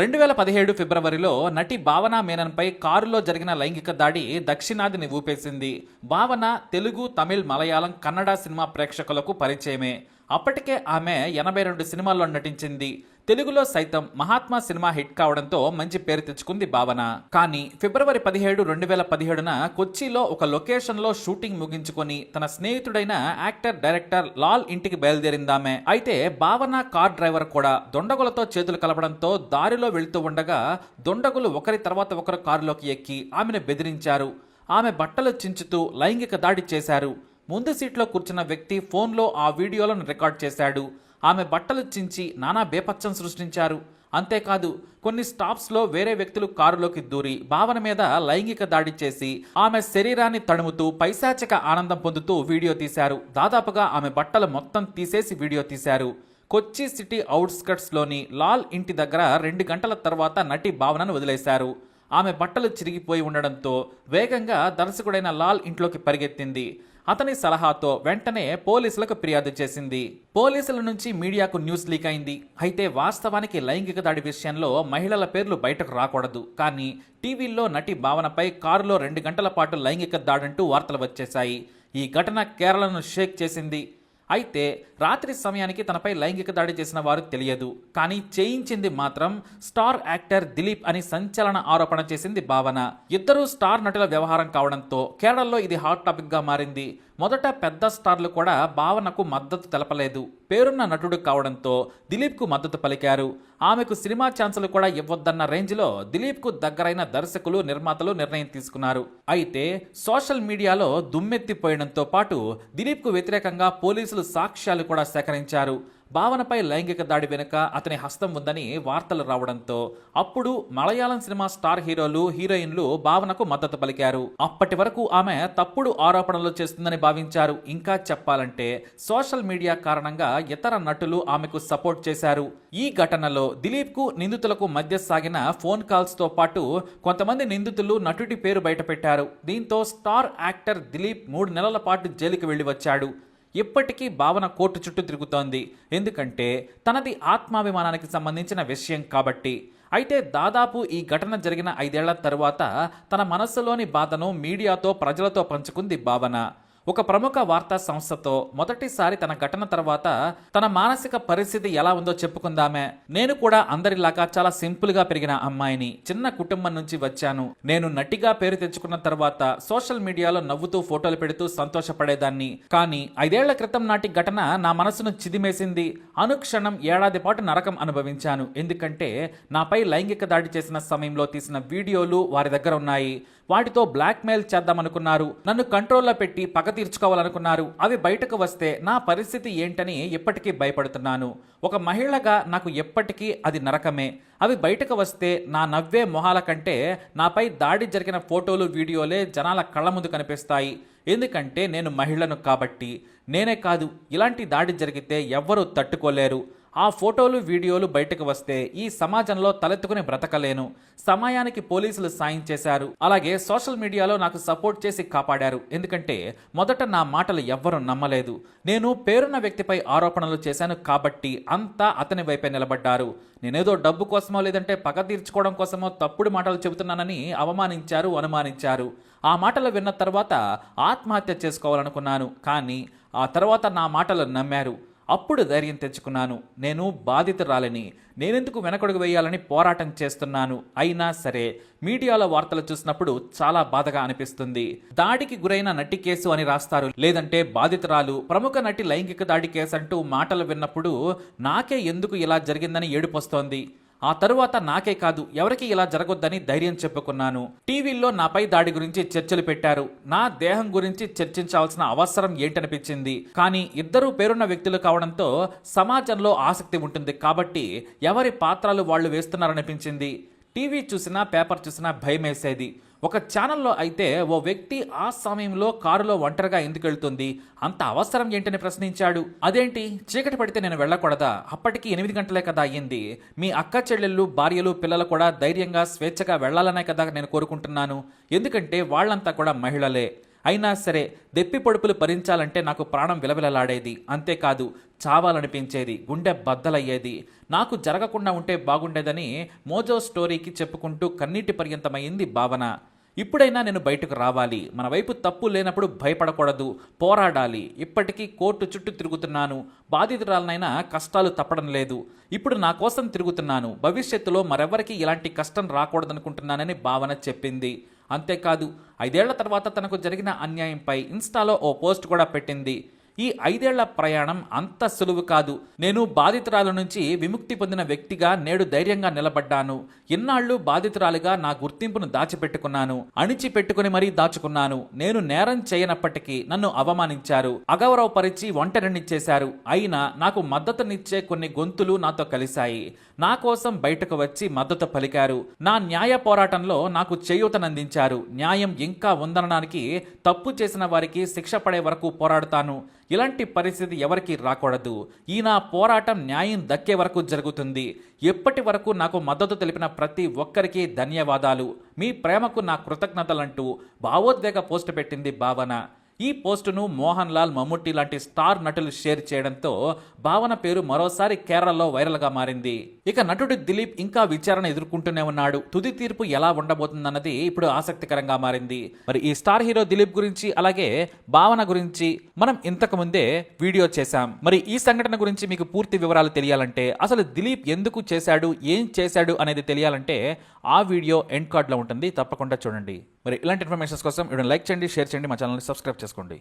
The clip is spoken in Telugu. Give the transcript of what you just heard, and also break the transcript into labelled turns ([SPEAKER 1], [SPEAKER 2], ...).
[SPEAKER 1] రెండు వేల పదిహేడు ఫిబ్రవరిలో నటి భావన మేనన్పై కారులో జరిగిన లైంగిక దాడి దక్షిణాదిని ఊపేసింది. భావన తెలుగు తమిళ్ మలయాళం కన్నడ సినిమా ప్రేక్షకులకు పరిచయమే. అప్పటికే ఆమె ఎనభై రెండు సినిమాల్లో నటించింది. తెలుగులో సైతం మహాత్మా సినిమా హిట్ కావడంతో మంచి పేరు తెచ్చుకుంది భావన. కానీ ఫిబ్రవరి పదిహేడు రెండు వేల పదిహేడున కొచ్చిలో ఒక లొకేషన్లో షూటింగ్ ముగించుకొని తన స్నేహితుడైన యాక్టర్ డైరెక్టర్ లాల్ ఇంటికి బయలుదేరిందామే. అయితే భావన కార్ డ్రైవర్ కూడా దొండగులతో చేతులు కలపడంతో దారిలో వెళుతూ ఉండగా దొండగులు ఒకరి తర్వాత ఒకరు కారులోకి ఎక్కి ఆమెను బెదిరించారు. ఆమె బట్టలు చించుతూ లైంగిక దాడి చేశారు. ముందు సీట్లో కూర్చున్న వ్యక్తి ఫోన్లో ఆ వీడియోలను రికార్డ్ చేశాడు. ఆమె బట్టలు చించి నానా బేపచ్చం సృష్టించారు. అంతేకాదు కొన్ని స్టాప్స్లో వేరే వ్యక్తులు కారులోకి దూరి భావన మీద లైంగిక దాడి చేసి ఆమె శరీరాన్ని తడుముతూ పైశాచిక ఆనందం పొందుతూ వీడియో తీశారు. దాదాపుగా ఆమె బట్టలు మొత్తం తీసేసి వీడియో తీశారు. కొచ్చి సిటీ అవుట్స్కట్స్లోని లాల్ ఇంటి దగ్గర రెండు గంటల తర్వాత నటి భావనను వదిలేశారు. ఆమె బట్టలు చిరిగిపోయి ఉండడంతో వేగంగా దర్శకుడైన లాల్ ఇంట్లోకి పరిగెత్తింది. అతని సలహాతో వెంటనే పోలీసులకు ఫిర్యాదు చేసింది. పోలీసుల నుంచి మీడియాకు న్యూస్ లీక్ అయింది. అయితే వాస్తవానికి లైంగిక దాడి విషయంలో మహిళల పేర్లు బయటకు రాకూడదు. కానీ టీవీల్లో నటి భావనపై కారులో రెండు గంటల పాటు లైంగిక దాడంటూ వార్తలు వచ్చేశాయి. ఈ ఘటన కేరళను షేక్ చేసింది. అయితే రాత్రి సమయానికి తనపై లైంగిక దాడి చేసిన వారు తెలియదు. కానీ చేయించింది మాత్రం స్టార్ యాక్టర్ దిలీప్ అని సంచలన ఆరోపణ చేసింది భావన. ఇద్దరు స్టార్ నటుల వ్యవహారం కావడంతో కేరళలో ఇది హాట్ టాపిక్గా మారింది. మొదట పెద్ద స్టార్లు కూడా భావనకు మద్దతు తెలపలేదు. పేరున్న నటుడు కావడంతో దిలీప్కు మద్దతు పలికారు. ఆమెకు సినిమా ఛాన్సులు కూడా ఇవ్వొద్దన్న రేంజ్లో దిలీప్కు దగ్గరైన దర్శకులు నిర్మాతలు నిర్ణయం తీసుకున్నారు. అయితే సోషల్ మీడియాలో దుమ్మెత్తిపోయడంతో పాటు దిలీప్కు వ్యతిరేకంగా పోలీసులు సాక్ష్యాలు కూడా సేకరించారు. భావనపై లైంగిక దాడి వెనుక అతని హస్తం ఉందని వార్తలు రావడంతో అప్పుడు మలయాళం సినిమా స్టార్ హీరోలు హీరోయిన్లు భావనకు మద్దతు పలికారు. అప్పటి వరకు ఆమె తప్పుడు ఆరోపణలు చేస్తుందని భావించారు. ఇంకా చెప్పాలంటే సోషల్ మీడియా కారణంగా ఇతర నటులు ఆమెకు సపోర్ట్ చేశారు. ఈ ఘటనలో దిలీప్కు నిందితులకు మధ్య సాగిన ఫోన్ కాల్స్తో పాటు కొంతమంది నిందితులు నటుడి పేరు బయటపెట్టారు. దీంతో స్టార్ యాక్టర్ దిలీప్ మూడు నెలల పాటు జైలుకి వెళ్ళి వచ్చాడు ఇప్పటికీ భావన కోర్టు చుట్టూ తిరుగుతోంది. ఎందుకంటే తనది ఆత్మాభిమానానికి సంబంధించిన విషయం కాబట్టి. అయితే దాదాపు ఈ ఘటన జరిగిన ఐదేళ్ళ తరువాత తన మనస్సులోని బాధను మీడియాతో ప్రజలతో పంచుకుంది భావన. ఒక ప్రముఖ వార్తా సంస్థతో మొదటిసారి తన ఘటన తర్వాత తన మానసిక పరిస్థితి ఎలా ఉందో చెప్పుకుందామే. నేను కూడా అందరిలాగా చాలా సింపుల్గా పెరిగిన అమ్మాయిని. చిన్న కుటుంబం నుంచి వచ్చాను. నేను నటిగా పేరు తెచ్చుకున్న తర్వాత సోషల్ మీడియాలో నవ్వుతూ ఫోటోలు పెడుతూ సంతోషపడేదాన్ని. కానీ ఐదేళ్ళ క్రితం నాటి ఘటన నా మనసును చిదిమేసింది. అనుక్షణం ఏడాది పాటు నరకం అనుభవించాను. ఎందుకంటే నాపై లైంగిక దాడి చేసిన సమయంలో తీసిన వీడియోలు వారి దగ్గర ఉన్నాయి. వాటితో బ్లాక్మెయిల్ చేద్దామనుకున్నారు. నన్ను కంట్రోల్లో పెట్టి పగ తీర్చుకోవాలనుకున్నారు. అవి బయటకు వస్తే నా పరిస్థితి ఏంటని ఎప్పటికీ భయపడుతున్నాను. ఒక మహిళగా నాకు ఎప్పటికీ అది నరకమే. అవి బయటకు వస్తే నా నవ్వే మొహాల కంటే నాపై దాడి జరిగిన ఫోటోలు వీడియోలే జనాల కళ్ళ ముందు కనిపిస్తాయి. ఎందుకంటే నేను మహిళను కాబట్టి. నేనే కాదు ఇలాంటి దాడి జరిగితే ఎవ్వరూ తట్టుకోలేరు. ఆ ఫోటోలు వీడియోలు బయటకు వస్తే ఈ సమాజంలో తలెత్తుకుని బ్రతకలేను. సమయానికి పోలీసులు సాయం చేశారు. అలాగే సోషల్ మీడియాలో నాకు సపోర్ట్ చేసి కాపాడారు. ఎందుకంటే మొదట నా మాటలు ఎవ్వరూ నమ్మలేదు. నేను పేరున్న వ్యక్తిపై ఆరోపణలు చేశాను కాబట్టి అంతా అతని వైపే నిలబడ్డారు. నేనేదో డబ్బు కోసమో లేదంటే పగ తీర్చుకోవడం కోసమో తప్పుడు మాటలు చెబుతున్నానని అవమానించారు అనుమానించారు. ఆ మాటలు విన్న తర్వాత ఆత్మహత్య చేసుకోవాలనుకున్నాను. కానీ ఆ తర్వాత నా మాటలు నమ్మారు. అప్పుడు ధైర్యం తెచ్చుకున్నాను. నేను బాధితురాలని. నేనెందుకు వెనకడుగు వేయాలని పోరాటం చేస్తున్నాను? అయినా సరే మీడియాలో వార్తలు చూసినప్పుడు చాలా బాధగా అనిపిస్తుంది. దాడికి గురైన నటి కేసు అని రాస్తారు. లేదంటే బాధితురాలు. ప్రముఖ నటి లైంగిక దాడి కేసు అంటూ మాటలు విన్నప్పుడు నాకే ఎందుకు ఇలా జరిగిందని ఏడుపొస్తోంది. ఆ తరువాత నాకే కాదు ఎవరికి ఇలా జరగొద్దని ధైర్యం చెప్పుకున్నాను. టీవీల్లో నాపై దాడి గురించి చర్చలు పెట్టారు. నా దేహం గురించి చర్చించాల్సిన అవసరం ఏంటనిపించింది. కానీ ఇద్దరు పేరున్న వ్యక్తులు కావడంతో సమాజంలో ఆసక్తి ఉంటుంది కాబట్టి ఎవరి పాత్రలు వాళ్ళు వేస్తున్నారనిపించింది. టీవీ చూసినా పేపర్ చూసినా భయమేసేది. ఒక ఛానల్లో అయితే ఓ వ్యక్తి ఆ సమయంలో కారులో ఒంటరిగా ఎందుకు వెళ్తుంది? అంత అవసరం ఏంటని ప్రశ్నించాడు. అదేంటి? చీకటి పడితే నేను వెళ్ళకూడదా? అప్పటికి ఎనిమిది గంటలే కదా అయ్యింది. మీ అక్క చెల్లెళ్ళు భార్యలు పిల్లలు కూడా ధైర్యంగా స్వేచ్ఛగా వెళ్ళాలనే కదా నేను కోరుకుంటున్నాను. ఎందుకంటే వాళ్ళంతా కూడా మహిళలే. అయినా సరే దెప్పి పొడుపులు భరించాలంటే నాకు ప్రాణం విలవిలలాడేది. అంతేకాదు చావాలనిపించేది గుండె బద్దలయ్యేది. నాకు జరగకుండా ఉంటే బాగుండేదని మోజో స్టోరీకి చెప్పుకుంటూ కన్నీటి పర్యంతమైంది భావన. ఇప్పుడైనా నేను బయటకు రావాలి. మన వైపు తప్పు లేనప్పుడు భయపడకూడదు పోరాడాలి. ఇప్పటికీ కోర్టు చుట్టూ తిరుగుతున్నాను. బాధితురాలనైనా కష్టాలు తప్పడం లేదు. ఇప్పుడు నా కోసం తిరుగుతున్నాను. భవిష్యత్తులో మరెవరికి ఇలాంటి కష్టం రాకూడదనుకుంటున్నానని భావన చెప్పింది. అంతేకాదు ఐదేళ్ళ తర్వాత తనకు జరిగిన అన్యాయంపై ఇన్స్టాలో ఓ పోస్ట్ కూడా పెట్టింది. ఈ ఐదేళ్ళ ప్రయాణం అంత సులువు కాదు. నేను బాధితురాల నుంచి విముక్తి పొందిన వ్యక్తిగా నేడు ధైర్యంగా నిలబడ్డాను. ఇన్నాళ్ళు బాధితురాలిగా నా గుర్తింపును దాచిపెట్టుకున్నాను. అణిచిపెట్టుకుని మరీ దాచుకున్నాను. నేను నేరం చేయనప్పటికీ నన్ను అవమానించారు. అగౌరవపరిచి ఒంటరిని చేశారు అయినా నాకు మద్దతునిచ్చే కొన్ని గొంతులు నాతో కలిశాయి. నా కోసం బయటకు వచ్చి మద్దతు పలికారు. నా న్యాయ పోరాటంలో నాకు చేయూతనందించారు. న్యాయం ఇంకా ఉందనడానికి తప్పు చేసిన వారికి శిక్ష పడే వరకు పోరాడుతాను. ఇలాంటి పరిస్థితి ఎవరికి రాకూడదు. ఈ నా పోరాటం న్యాయం దక్కే వరకు జరుగుతుంది. ఎప్పటి వరకు నాకు మద్దతు తెలిపిన ప్రతి ఒక్కరికి ధన్యవాదాలు. మీ ప్రేమకు నా కృతజ్ఞతలంటూ భావోద్వేగ పోస్ట్ పెట్టింది భావన. ఈ పోస్టును మోహన్ లాల్ మమ్ముట్టి లాంటి స్టార్ నటులు షేర్ చేయడంతో భావన పేరు మరోసారి కేరళలో వైరల్గా మారింది. ఇక నటుడు దిలీప్ ఇంకా విచారణ ఎదుర్కొంటూనే ఉన్నాడు. తుది తీర్పు ఎలా ఉండబోతుందన్నది ఇప్పుడు ఆసక్తికరంగా మారింది. మరి ఈ స్టార్ హీరో దిలీప్ గురించి అలాగే భావన గురించి మనం ఇంతకు ముందే వీడియో చేశాం. మరి ఈ సంఘటన గురించి మీకు పూర్తి వివరాలు తెలియాలంటే అసలు దిలీప్ ఎందుకు చేశాడు ఏం చేశాడు అనేది తెలియాలంటే ఆ వీడియో ఎండ్ కార్డ్లో ఉంటుంది. తప్పకుండా చూడండి. మరి ఇలాంటి ఇన్ఫర్మేషన్స్ కోసం లైక్ చేయండి షేర్ చేయండి మా ఛానల్ని సబ్స్క్రైబ్ చేసుకోండి.